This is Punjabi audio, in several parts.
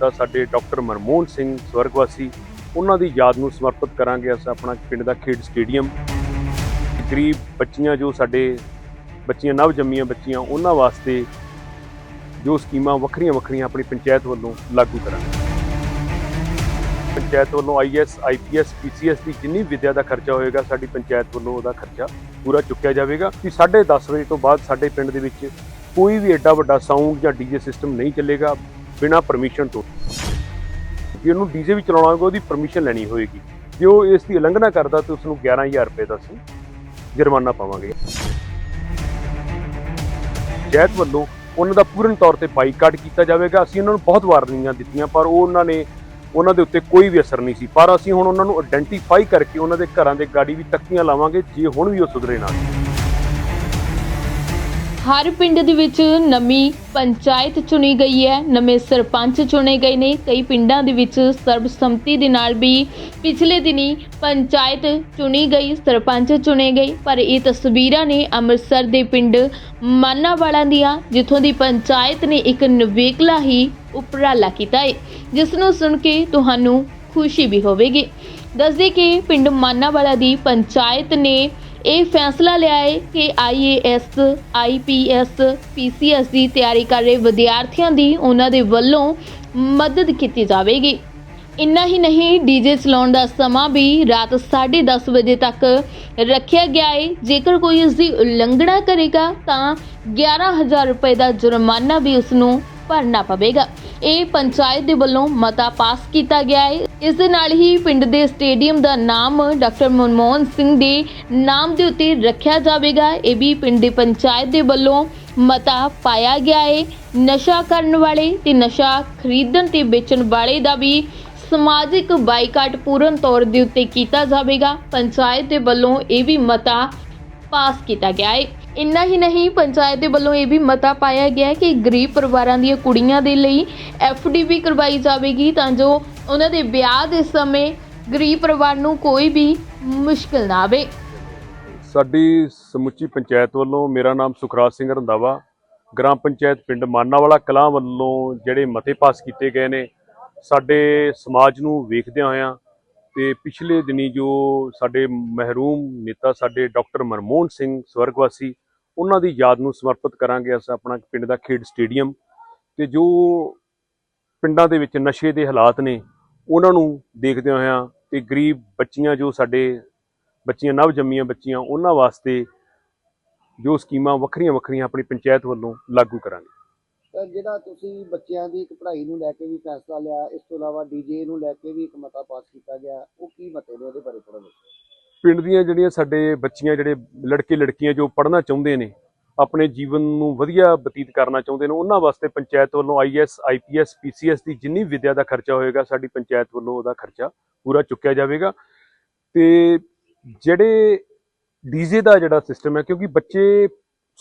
ਨੇਤਾ ਸਾਡੇ ਡਾਕਟਰ ਮਨਮੋਹਨ ਸਿੰਘ ਸਵਰਗਵਾਸੀ, ਉਹਨਾਂ ਦੀ ਯਾਦ ਨੂੰ ਸਮਰਪਿਤ ਕਰਾਂਗੇ ਅਸੀਂ ਆਪਣਾ ਪਿੰਡ ਦਾ ਖੇਡ ਸਟੇਡੀਅਮ। ਗਰੀਬ ਬੱਚੀਆਂ ਜੋ ਸਾਡੇ ਬੱਚੀਆਂ ਨਵ ਜੰਮੀਆਂ ਬੱਚੀਆਂ, ਉਹਨਾਂ ਵਾਸਤੇ ਜੋ ਸਕੀਮਾਂ ਵੱਖਰੀਆਂ ਵੱਖਰੀਆਂ ਆਪਣੀ ਪੰਚਾਇਤ ਵੱਲੋਂ ਲਾਗੂ ਕਰਾਂਗੇ। ਪੰਚਾਇਤ ਵੱਲੋਂ ਆਈਐਸ ਆਈਪੀਐਸ ਪੀਸੀਐਸ ਦੀ ਜਿੰਨੀ ਵਿਦਿਆ ਦਾ ਖਰਚਾ ਹੋਏਗਾ, ਸਾਡੀ ਪੰਚਾਇਤ ਵੱਲੋਂ ਉਹਦਾ ਖਰਚਾ ਪੂਰਾ ਚੁੱਕਿਆ ਜਾਵੇਗਾ। ਕਿ 10:30 ਵਜੇ ਤੋਂ ਬਾਅਦ ਸਾਡੇ ਪਿੰਡ ਦੇ ਵਿੱਚ ਕੋਈ ਵੀ ਐਡਾ ਵੱਡਾ ਸਾਊਂਡ ਜਾਂ ਡੀਜੇ ਸਿਸਟਮ ਨਹੀਂ ਚੱਲੇਗਾ। ਬਿਨਾਂ ਪਰਮਿਸ਼ਨ ਤੋਂ। ਜੇ ਉਹਨੂੰ ਡੀਜੇ ਵੀ ਚਲਾਉਣਾ ਹੋਵੇਗਾ ਉਹਦੀ ਪਰਮਿਸ਼ਨ ਲੈਣੀ ਹੋਏਗੀ। ਜੇ ਉਹ ਇਸ ਦੀ ਉਲੰਘਣਾ ਕਰਦਾ ਤਾਂ ਉਸ ਨੂੰ 11000 ਰੁਪਏ ਦਾ ਅਸੀਂ ਜੁਰਮਾਨਾ ਪਾਵਾਂਗੇ। ਪੰਚਾਇਤ ਵੱਲੋਂ ਉਹਨਾਂ ਦਾ ਪੂਰਨ ਤੌਰ ਤੇ ਬਾਈਕਾਟ ਕੀਤਾ ਜਾਵੇਗਾ। ਅਸੀਂ ਉਹਨਾਂ ਨੂੰ ਬਹੁਤ ਵਾਰਨਿੰਗਾਂ ਦਿੱਤੀਆਂ, ਪਰ ਉਹ ਉਹਨਾਂ ਨੇ ਉਹਨਾਂ ਦੇ ਉੱਤੇ ਕੋਈ ਵੀ ਅਸਰ ਨਹੀਂ ਸੀ। ਪਰ ਅਸੀਂ ਹੁਣ ਉਹਨਾਂ ਨੂੰ ਆਇਡੈਂਟੀਫਾਈ ਕਰਕੇ ਉਹਨਾਂ ਦੇ ਘਰਾਂ ਦੇ ਗਾੜੀ ਵੀ ਤੱਕੀਆਂ ਲਾਵਾਂਗੇ, ਜੇ ਹੁਣ ਵੀ ਉਹ ਸੁਧਰੇ ਨਾ। ਹਰ ਪਿੰਡ ਦੇ ਵਿੱਚ ਨਵੀਂ ਪੰਚਾਇਤ ਚੁਣੀ ਗਈ ਹੈ, ਨਵੇਂ ਸਰਪੰਚ ਚੁਣੇ ਗਏ ਨੇ। ਕਈ ਪਿੰਡਾਂ ਦੇ ਵਿੱਚ ਸਰਬਸੰਮਤੀ ਦੇ ਨਾਲ ਵੀ ਪਿਛਲੇ ਦਿਨੀ ਪੰਚਾਇਤ ਚੁਣੀ ਗਈ, ਸਰਪੰਚ ਚੁਣੇ ਗਏ। ਪਰ ਇਹ ਤਸਵੀਰਾਂ ਨੇ ਅੰਮ੍ਰਿਤਸਰ ਦੇ ਪਿੰਡ ਮਾਨਾਵਾਲਾ ਦੀਆਂ, ਜਿੱਥੋਂ ਦੀ ਪੰਚਾਇਤ ਨੇ ਇੱਕ ਨਵੇਕਲਾ ਹੀ ਉਪਰਾਲਾ ਕੀਤਾ ਹੈ ਜਿਸ ਨੂੰ ਸੁਣ ਕੇ ਤੁਹਾਨੂੰ ਖੁਸ਼ੀ ਵੀ ਹੋਵੇਗੀ। ਦੱਸਦੇ ਕਿ ਪਿੰਡ ਮਾਨਾਵਾਲਾ ਦੀ ਪੰਚਾਇਤ ਨੇ ਇਹ ਫੈਸਲਾ ਲਿਆ ਹੈ ਕਿ ਆਈਏਐਸ ਆਈਪੀਐਸ ਪੀਸੀਐਸ ਦੀ ਤਿਆਰੀ ਕਰ ਰਹੇ ਵਿਦਿਆਰਥੀਆਂ ਦੀ ਉਹਨਾਂ ਦੇ ਵੱਲੋਂ ਮਦਦ ਕੀਤੀ ਜਾਵੇਗੀ। ਇੰਨਾ ਹੀ ਨਹੀਂ ਡੀਜੇ ਚਲਾਉਣ ਦਾ ਸਮਾਂ ਵੀ ਰਾਤ 10:30 ਵਜੇ ਤੱਕ ਰੱਖਿਆ ਗਿਆ ਹੈ। ਜੇਕਰ ਕੋਈ ਇਸ ਦੀ ਉਲੰਘਣਾ ਕਰੇਗਾ ਤਾਂ 11000 ਰੁਪਏ ਦਾ ਜੁਰਮਾਨਾ ਵੀ ਉਸ ਨੂੰ ਭਰਨਾ ਪਵੇਗਾ। ਇਹ ਪੰਚਾਇਤ ਦੇ ਵੱਲੋਂ ਮਤਾ ਪਾਸ ਕੀਤਾ ਗਿਆ ਹੈ। ਇਸ ਦੇ ਨਾਲ ਹੀ ਪਿੰਡ ਦੇ ਸਟੇਡੀਅਮ ਦਾ ਨਾਮ ਡਾਕਟਰ ਮਨਮੋਹਨ ਸਿੰਘ ਦੇ ਨਾਮ ਦੇ ਉੱਤੇ ਰੱਖਿਆ ਜਾਵੇਗਾ। ਇਹ ਵੀ ਪਿੰਡ ਦੀ ਪੰਚਾਇਤ ਦੇ ਵੱਲੋਂ ਮਤਾ ਪਾਇਆ ਗਿਆ ਹੈ। ਨਸ਼ਾ ਕਰਨ ਵਾਲੇ ਤੇ ਨਸ਼ਾ ਖਰੀਦਣ ਤੇ ਵੇਚਣ ਵਾਲੇ ਦਾ ਵੀ ਸਮਾਜਿਕ ਬਾਈਕਾਟ ਪੂਰਨ ਤੌਰ ਦੇ ਉੱਤੇ ਕੀਤਾ ਜਾਵੇਗਾ। ਪੰਚਾਇਤ ਦੇ ਵੱਲੋਂ ਇਹ ਵੀ ਮਤਾ ਪਾਸ ਕੀਤਾ ਗਿਆ ਹੈ। ਇੰਨਾ ਹੀ ਨਹੀਂ, ਪੰਚਾਇਤ ਦੇ ਵੱਲੋਂ ਇਹ ਵੀ ਮਤਾ ਪਾਇਆ ਗਿਆ ਕਿ ਗਰੀਬ ਪਰਿਵਾਰਾਂ ਦੀਆਂ ਕੁੜੀਆਂ ਦੇ ਲਈ ਡੀ ਵੀ ਕਰਵਾਈ ਜਾਵੇਗੀ ਤਾਂ ਜੋ ਉਹਨਾਂ ਦੇ ਵਿਆਹ ਦੇ ਸਮੇਂ ਗਰੀਬ ਪਰਿਵਾਰ ਨੂੰ ਕੋਈ ਵੀ ਮੁਸ਼ਕਲ ਨਾ ਆਵੇ। ਸਾਡੀ ਸਮੁੱਚੀ ਪੰਚਾਇਤ ਵੱਲੋਂ ਮੇਰਾ ਨਾਮ ਸੁਖਰਾਜ ਸਿੰਘ ਰੰਧਾਵਾ, ਗ੍ਰਾਮ ਪੰਚਾਇਤ ਪਿੰਡ ਮਾਨਾਵਾਲਾ ਕਲਾਂ ਵੱਲੋਂ ਜਿਹੜੇ ਮਤੇ ਪਾਸ ਕੀਤੇ ਗਏ ਨੇ, ਸਾਡੇ ਸਮਾਜ ਨੂੰ ਵੇਖਦਿਆਂ ਹੋਇਆਂ ਤੇ ਪਿਛਲੇ ਦਿਨੀ ਜੋ ਸਾਡੇ ਮਹਿਰੂਮ ਨੇਤਾ ਸਾਡੇ ਡਾਕਟਰ ਮਨਮੋਹਨ ਸਿੰਘ ਸਵਰਗਵਾਸੀ, ਉਹਨਾਂ ਦੀ ਯਾਦ ਨੂੰ ਸਮਰਪਿਤ ਕਰਾਂਗੇ ਅਸੀਂ ਆਪਣਾ ਪਿੰਡ ਦਾ ਖੇਡ ਸਟੇਡੀਅਮ। ਤੇ ਜੋ ਪਿੰਡਾਂ ਦੇ ਵਿੱਚ ਨਸ਼ੇ ਦੇ ਹਾਲਾਤ ਨੇ, ਉਹਨਾਂ ਨੂੰ ਦੇਖਦਿਆਂ ਹੋਇਆਂ ਤੇ ਗਰੀਬ ਬੱਚੀਆਂ ਜੋ ਸਾਡੇ ਬੱਚੀਆਂ ਨਵ ਜੰਮੀਆਂ ਬੱਚੀਆਂ, ਉਹਨਾਂ ਵਾਸਤੇ ਜੋ ਸਕੀਮਾਂ ਵੱਖਰੀਆਂ ਵੱਖਰੀਆਂ ਆਪਣੀ ਪੰਚਾਇਤ ਵੱਲੋਂ ਲਾਗੂ ਕਰਾਂਗੇ। ਜਿਹੜਾ ਤੁਸੀਂ ਬੱਚਿਆਂ ਦੀ ਇੱਕ ਪੜ੍ਹਾਈ ਨੂੰ ਲੈ ਕੇ ਵੀ ਫੈਸਲਾ ਲਿਆ, ਇਸ ਤੋਂ ਇਲਾਵਾ ਡੀਜੇ ਨੂੰ ਲੈ ਕੇ ਵੀ ਇੱਕ ਮਤਾ ਪਾਸ ਕੀਤਾ ਗਿਆ, ਉਹ ਕੀ ਮਤੇ ਨੇ ਉਹਦੇ ਬਾਰੇ ਥੋੜਾ ਦੱਸੋ? ਪਿੰਡ ਦੀਆਂ ਜਿਹੜੀਆਂ ਸਾਡੇ ਬੱਚੀਆਂ, ਜਿਹੜੇ ਲੜਕੇ ਲੜਕੀਆਂ ਜੋ ਪੜ੍ਹਨਾ ਚਾਹੁੰਦੇ ਨੇ, ਆਪਣੇ ਜੀਵਨ ਨੂੰ ਵਧੀਆ ਬਤੀਤ ਕਰਨਾ ਚਾਹੁੰਦੇ ਨੇ, ਉਹਨਾਂ ਵਾਸਤੇ ਪੰਚਾਇਤ ਵੱਲੋਂ ਆਈਐਸ ਆਈਪੀਐਸ ਪੀਸੀਐਸ ਦੀ ਜਿੰਨੀ ਵਿਦਿਆ ਦਾ ਖਰਚਾ ਹੋਏਗਾ, ਸਾਡੀ ਪੰਚਾਇਤ ਵੱਲੋਂ ਉਹਦਾ ਖਰਚਾ ਪੂਰਾ ਚੁੱਕਿਆ ਜਾਵੇਗਾ। ਤੇ ਜਿਹੜੇ ਡੀਜੇ ਦਾ ਜਿਹੜਾ ਸਿਸਟਮ ਹੈ, ਕਿਉਂਕਿ ਬੱਚੇ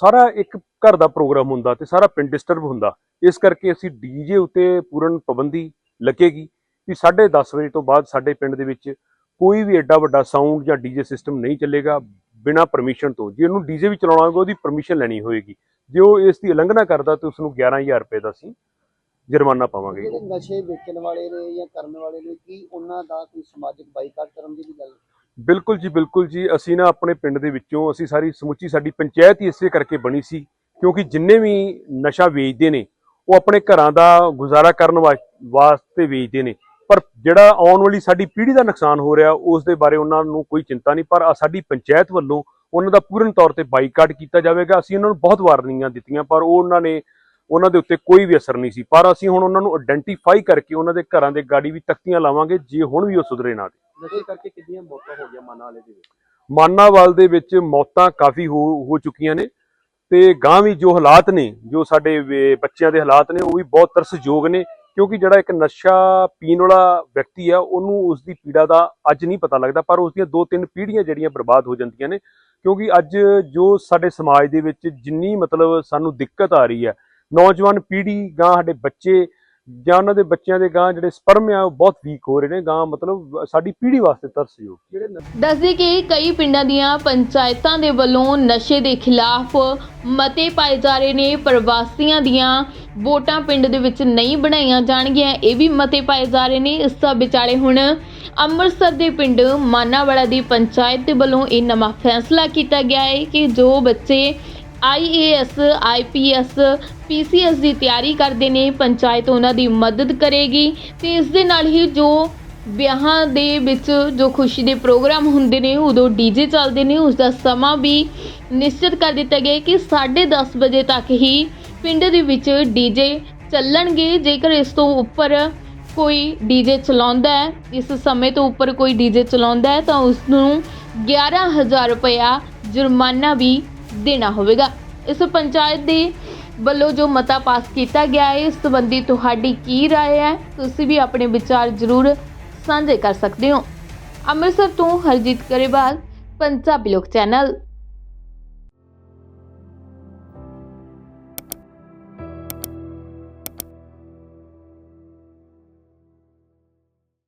ਸਾਰਾ ਇੱਕ ਘਰ ਦਾ ਪ੍ਰੋਗਰਾਮ ਹੁੰਦਾ ਤੇ ਸਾਰਾ ਪਿੰਡ ਡਿਸਟਰਬ ਹੁੰਦਾ। ਇਸ ਕਰਕੇ ਅਸੀਂ ਡੀਜੇ ਉੱਤੇ ਪੂਰਨ ਪਾਬੰਦੀ ਲੱਗੇਗੀ ਕਿ 10:30 ਵਜੇ ਤੋਂ ਬਾਅਦ ਸਾਡੇ ਪਿੰਡ ਦੇ ਵਿੱਚ ਕੋਈ ਵੀ ਐਡਾ ਵੱਡਾ ਸਾਊਂਡ ਜਾਂ ਡੀਜੇ ਸਿਸਟਮ ਨਹੀਂ ਚੱਲੇਗਾ ਬਿਨਾਂ ਪਰਮਿਸ਼ਨ ਤੋਂ। ਜੇ ਉਹਨੂੰ ਡੀਜੇ ਵੀ ਚਲਾਉਣਾ ਹੋਵੇਗਾ ਉਹਦੀ ਪਰਮਿਸ਼ਨ ਲੈਣੀ ਹੋਏਗੀ। ਜੇ ਉਹ ਇਸ ਦੀ ਉਲੰਘਣਾ ਕਰਦਾ ਤਾਂ ਉਸ ਨੂੰ 11000 ਰੁਪਏ ਦਾ ਅਸੀਂ ਜੁਰਮਾਨਾ ਪਾਵਾਂਗੇ। ਜਿਹੜੇ ਨਸ਼ੇ ਵੇਚਣ ਵਾਲੇ ਨੇ ਜਾਂ ਕਰਨ ਵਾਲੇ ਨੇ, ਕੀ ਉਹਨਾਂ ਦਾ ਕੋਈ ਸਮਾਜਿਕ ਬਾਈਕਾਟ ਕਰਨ ਦੀ ਵੀ ਗੱਲ? ਬਿਲਕੁਲ ਜੀ ਬਿਲਕੁਲ ਜੀ। ਅਸੀਂ ਨਾ ਆਪਣੇ ਪਿੰਡ ਦੇ ਵਿੱਚੋਂ, ਅਸੀਂ ਸਾਰੀ ਸਮੁੱਚੀ ਸਾਡੀ ਪੰਚਾਇਤ ਹੀ ਇਸੇ ਕਰਕੇ ਬਣੀ ਸੀ, ਕਿਉਂਕਿ ਜਿੰਨੇ ਵੀ ਨਸ਼ਾ ਵੇਚਦੇ ਨੇ, ਉਹ ਆਪਣੇ ਘਰਾਂ ਦਾ ਗੁਜ਼ਾਰਾ ਕਰਨ ਵਾ- ਵਾਸਤੇ ਵੇਚਦੇ ਨੇ। ਪਰ ਜਿਹੜਾ ਆਉਣ ਵਾਲੀ ਸਾਡੀ ਪੀੜ੍ਹੀ ਦਾ ਨੁਕਸਾਨ ਹੋ ਰਿਹਾ, ਉਸ ਦੇ ਬਾਰੇ ਉਹਨਾਂ ਨੂੰ ਕੋਈ ਚਿੰਤਾ ਨਹੀਂ। ਪਰ ਸਾਡੀ ਪੰਚਾਇਤ ਵੱਲੋਂ ਉਹਨਾਂ ਦਾ ਪੂਰਨ ਤੌਰ ਤੇ ਬਾਈਕਾਟ ਕੀਤਾ ਜਾਵੇਗਾ। ਅਸੀਂ ਉਹਨਾਂ ਨੂੰ ਬਹੁਤ ਵਾਰਨਿੰਗਾਂ ਦਿੱਤੀਆਂ, ਪਰ ਉਹ ਉਹਨਾਂ ਨੇ ਉਹਨਾਂ ਦੇ ਉੱਤੇ ਕੋਈ ਵੀ ਅਸਰ ਨਹੀਂ ਸੀ। ਪਰ ਅਸੀਂ ਹੁਣ ਉਹਨਾਂ ਨੂੰ ਆਇਡੈਂਟੀਫਾਈ ਕਰਕੇ ਉਹਨਾਂ ਦੇ ਘਰਾਂ ਦੇ ਗਾੜੀ ਵੀ ਤਖਤੀਆਂ ਲਾਵਾਂਗੇ ਜੇ ਹੁਣ ਵੀ ਉਹ ਸੁਧਰੇ ਨਾ ਤੇ। ਨਸ਼ੇ ਕਰਕੇ ਕਿੰਨੀਆਂ ਮੌਤਾਂ ਹੋ ਗਈਆਂ ਮਾਨਾ ਵਾਲੇ ਦੇ ਵਿੱਚ? ਮਾਨਾਵਾਲ ਦੇ ਵਿੱਚ ਮੌਤਾਂ ਕਾਫੀ ਹੋ ਹੋ ਚੁੱਕੀਆਂ ਨੇ ਤੇ ਗਾਂ ਵੀ ਜੋ ਹਾਲਾਤ ਨੇ ਜੋ ਸਾਡੇ ਬੱਚਿਆਂ ਦੇ ਹਾਲਾਤ ਨੇ ਉਹ ਵੀ ਬਹੁਤ ਤਰਸਯੋਗ ਨੇ ਕਿਉਂਕਿ ਜਿਹੜਾ ਇੱਕ ਨਸ਼ਾ ਪੀਣ ਵਾਲਾ ਵਿਅਕਤੀ ਆ ਉਹਨੂੰ ਉਸ ਦੀ ਪੀੜਾ ਦਾ ਅੱਜ ਨਹੀਂ ਪਤਾ ਲੱਗਦਾ ਪਰ ਉਸ ਦੀਆਂ ਦੋ ਤਿੰਨ ਪੀੜ੍ਹੀਆਂ ਜਿਹੜੀਆਂ ਬਰਬਾਦ ਹੋ ਜਾਂਦੀਆਂ ਨੇ ਕਿਉਂਕਿ ਅੱਜ ਜੋ ਸਾਡੇ ਸਮਾਜ ਦੇ ਵਿੱਚ ਜਿੰਨੀ ਮਤਲਬ ਸਾਨੂੰ ਦਿੱਕਤ ਆ ਰਹੀ ਹੈ ਨੌਜਵਾਨ ਪੀੜ੍ਹੀ ਗਾਂ ਸਾਡੇ ਬੱਚੇ ਜਾਂ ਉਹਨਾਂ ਦੇ ਬੱਚਿਆਂ ਦੇ ਗਾਂ ਜਿਹੜੇ ਸਪਰਮ ਆ ਉਹ ਬਹੁਤ ਵੀਕ ਹੋ ਰਹੇ ਨੇ। ਗਾਂ ਮਤਲਬ ਸਾਡੀ ਪੀੜ੍ਹੀ ਵਾਸਤੇ ਤਰਸਯੋਗ ਜਿਹੜੇ ਦੱਸਦੇ ਕਿ ਕਈ ਪਿੰਡਾਂ ਦੀਆਂ ਪੰਚਾਇਤਾਂ ਦੇ ਵੱਲੋਂ ਨਸ਼ੇ ਦੇ ਖਿਲਾਫ ਮਤੇ ਪਾਏ ਜਾ ਰਹੇ ਨੇ। ਪ੍ਰਵਾਸੀਆਂ ਦੀਆਂ ਵੋਟਾਂ ਪਿੰਡ ਦੇ ਵਿੱਚ ਨਹੀਂ ਬਣਾਈਆਂ ਜਾਣਗੀਆਂ ਇਹ ਵੀ ਮਤੇ ਪਾਏ ਜਾ ਰਹੇ ਨੇ। ਇਸ ਦਾ ਵਿਚਾਲੇ ਹੁਣ ਅੰਮ੍ਰਿਤਸਰ ਦੇ ਪਿੰਡ ਮਾਨਾਵਾਲਾ ਦੀ ਪੰਚਾਇਤ ਦੇ ਵੱਲੋਂ ਇਹ ਨਵਾਂ ਫੈਸਲਾ ਕੀਤਾ ਗਿਆ ਹੈ ਕਿ ਜੋ ਬੱਚੇ ਆਈਏਐਸ ਆਈਪੀਐਸ ਪੀਸੀਐਸ ਦੀ ਤਿਆਰੀ ਕਰਦੇ ਨੇ, ਪੰਚਾਇਤ ਉਹਨਾਂ ਦੀ ਮਦਦ ਕਰੇਗੀ ਤੇ ਇਸ ਦੇ ਨਾਲ ਹੀ ਜੋ ਵਿਆਹਾਂ ਦੇ ਵਿੱਚ ਜੋ ਖੁਸ਼ੀ ਦੇ ਪ੍ਰੋਗਰਾਮ ਹੁੰਦੇ ਨੇ, ਉਦੋਂ ਡੀਜੇ ਚੱਲਦੇ ਨੇ ਉਸ ਦਾ ਸਮਾਂ ਵੀ ਨਿਸ਼ਚਿਤ ਕਰ ਦਿੱਤਾ ਗਿਆ ਹੈ ਕਿ 10:30 ਵਜੇ ਤੱਕ ਹੀ ਪਿੰਡ ਦੇ ਵਿੱਚ ਡੀਜੇ ਚੱਲਣਗੇ। ਜੇਕਰ ਇਸ ਤੋਂ ਉੱਪਰ ਕੋਈ ਡੀਜੇ ਚਲਾਉਂਦਾ ਹੈ, ਇਸ ਸਮੇਂ ਤੋਂ ਉੱਪਰ ਕੋਈ ਡੀਜੇ ਚਲਾਉਂਦਾ ਹੈ, ਤਾਂ ਉਸ ਨੂੰ 11000 ਰੁਪਇਆ ਜੁਰਮਾਨਾ ਵੀ ਦੇਣਾ ਹੋਵੇਗਾ ਇਸ ਪੰਚਾਇਤ ਦੇ ਵੱਲੋਂ ਜੋ ਮਤਾ ਪਾਸ ਕੀਤਾ ਗਿਆ ਹੈ ਇਸ ਸੰਬੰਧੀ ਤੁਹਾਡੀ ਕੀ رائے ਹੈ ਤੁਸੀਂ ਵੀ ਆਪਣੇ ਵਿਚਾਰ ਜ਼ਰੂਰ ਸਾਂਝੇ ਕਰ ਸਕਦੇ ਹੋ ਅੰਮ੍ਰਿਤਸਰ ਤੋਂ ਹਰਜੀਤ ਕਰੇਵਾਲ ਪੰਜਾਬੀ ਲੋਕ ਚੈਨਲ